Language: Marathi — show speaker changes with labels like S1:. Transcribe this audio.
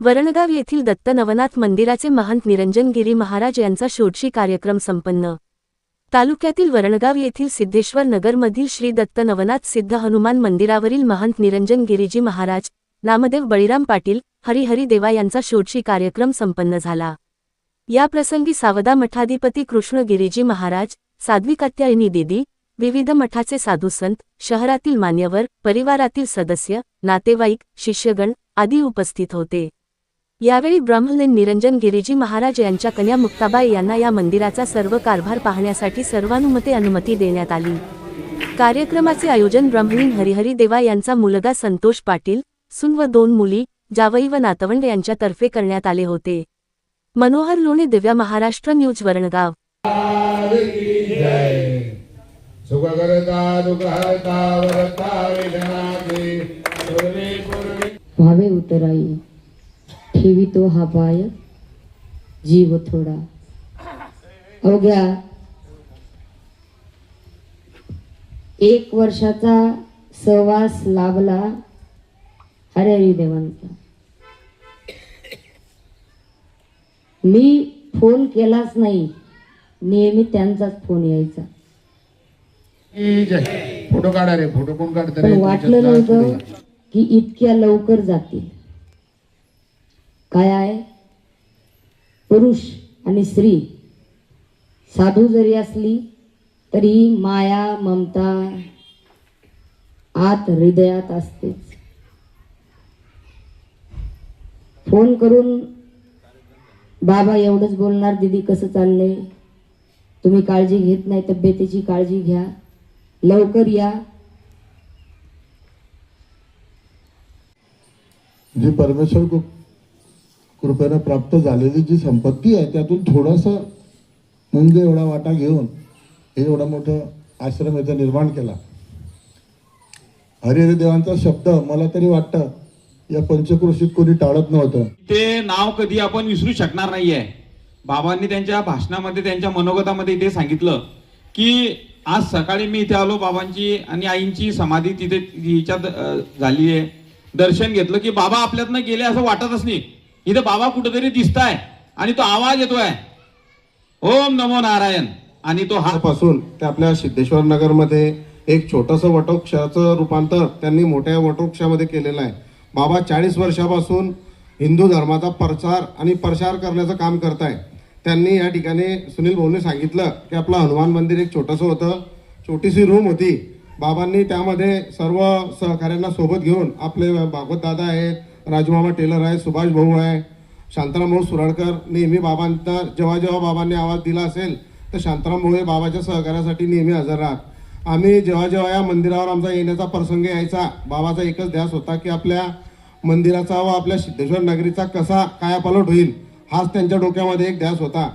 S1: वरणगाव येथील दत्त नवनाथ मंदिराचे महंत निरंजन गिरी महाराज यांचा षोडशी कार्यक्रम संपन्न. तालुक्यातील वरणगाव येथील सिद्धेश्वर नगरमधील श्री दत्त नवनाथ सिद्ध हनुमान मंदिरावरील महंत निरंजन गिरीजी महाराज नामदेव बळीराम पाटील हरिहरी देवा यांचा षोडशी कार्यक्रम संपन्न झाला. या प्रसंगी सावदा मठाधिपती कृष्ण गिरीजी महाराज साध्वी कात्यायनी देदी विविध मठाचे साधूसंत शहरातील मान्यवर परिवारातील सदस्य नातेवाईक शिष्यगण आदी उपस्थित होते. यावेळी ब्रह्मलीन निरंजन गिरीजी महाराज यांच्या कन्या मुक्ताबाई यांना या मंदिराचा सर्व कारभार पाहण्यासाठी सर्वानुमते अनुमती देण्यात आली. कार्यक्रमाचे आयोजन ब्रह्मलीन हरिहरी देवा यांचा मुलगा संतोष पाटील सून व दोन मुली जावई व नातवंड यांच्यातर्फे करण्यात आले होते. मनोहर लोणे दिव्या महाराष्ट्र न्यूज वरणगाव.
S2: भावे उतराई. ठेवी तो हा पाय. जीव थोडा. अवघ्या एक वर्षाचा सहवास लाभला. हरिहरी देवांचा. मी फोन केलाच नाही. नेहमी त्यांचाच फोन यायचा.
S3: फोटो काढा रे. फोटो कोण काढत
S2: वाटलं नव्हतं की इतक्या लवकर जातील. काय आहे? पुरुष आणि स्त्री. साधू जरी असली तरी माया ममता आत हृदयात असतेच. फोन करून बाबा एवढंच बोलणार दीदी कसं चाललंय? तुम्ही काळजी घेत नाही तब्येतीची काळजी घ्या. लवकर या.
S4: जी परमेश्वर को कृपेनं प्राप्त झालेली जी संपत्ती आहे त्यातून थोडंसं मुंगे एवढा वाटा घेऊन हे एवढं मोठं आश्रम याचा निर्माण केला. हरिहरी देवांचा शब्द मला तरी वाटतं या पंचक्रोशीत कोणी टाळत नव्हतं.
S5: ते नाव कधी आपण विसरू शकणार नाहीये. बाबांनी त्यांच्या भाषणामध्ये त्यांच्या मनोगतामध्ये इथे सांगितलं की आज सकाळी मी इथे आलो बाबांची आणि आईंची समाधी तिथे हिच्यात झाली आहे दर्शन घेतलं की बाबा आपल्यातनं गेले असं वाटतच नाही. इथं बाबा कुठेतरी दिसताय आणि तो आवाज येतोय. ओम नमो नारायण. आणि तो हा
S6: पासून ते आपल्या सिद्धेश्वर नगरमध्ये एक छोटंसं वटवृक्षाचं रूपांतर त्यांनी मोठ्या वटवृक्षामध्ये केलेलं आहे. बाबा चाळीस वर्षापासून हिंदू धर्माचा प्रचार आणि प्रसार करण्याचं काम करत आहे त्यांनी या ठिकाणी सुनील भाऊने सांगितलं की आपलं हनुमान मंदिर एक छोटंसं होतं. छोटीशी रूम होती. बाबांनी त्यामध्ये सर्व सहकाऱ्यांना सोबत घेऊन आपले भागवत दादा आहेत राजमामा टेलर आहे सुभाष भाऊ आहे शांताराम भाऊ सुराडकर नेहमी बाबांना जेव्हा जेव्हा बाबांनी आवाज दिला असेल तर शांताराम भाऊ हे बाबाच्या सहकार्यासाठी नेहमी हजर राहत. आम्ही जेव्हा जेव्हा या मंदिरावर आमचा येण्याचा प्रसंग यायचा बाबाचा एकच ध्यास होता की आपल्या मंदिराचा व आपल्या सिद्धेश्वर नगरीचा कसा कायापालट होईल हाच त्यांच्या डोक्यामध्ये एक ध्यास होता.